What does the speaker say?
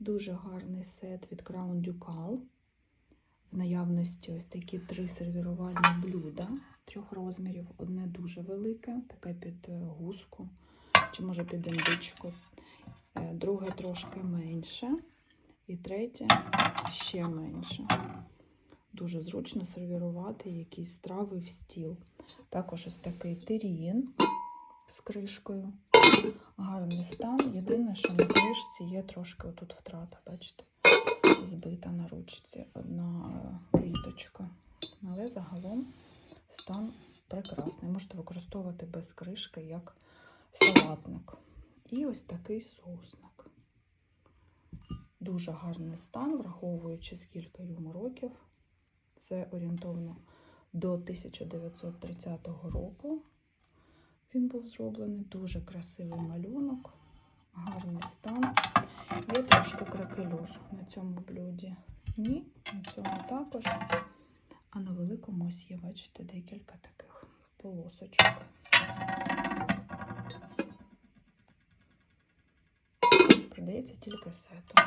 Дуже гарний сет від Crown Ducal. В наявності ось такі три сервірувальні блюда трьох розмірів. Одне дуже велике, таке під е, гуску, чи може під індичку. Е, Друге трошки менше. І третє ще менше. Дуже зручно сервірувати якісь страви в стіл. Також ось такий терін з кришкою. Гарний стан. Єдине, що на кришці є трошки отут втрата, бачите? Збита на ручці одна е, квіточка. Але загалом стан прекрасний. Можете використовувати без кришки як салатник. І ось такий соусник. Дуже гарний стан, враховуючи скільки йому років. Це орієнтовно до 1930 року. Він був зроблений. Дуже красивий малюнок, гарний стан. Є трошки кракелюр на цьому блюді. Ні, на цьому також. А на великому ось є, бачите, декілька таких полосочок. Продається тільки сетом.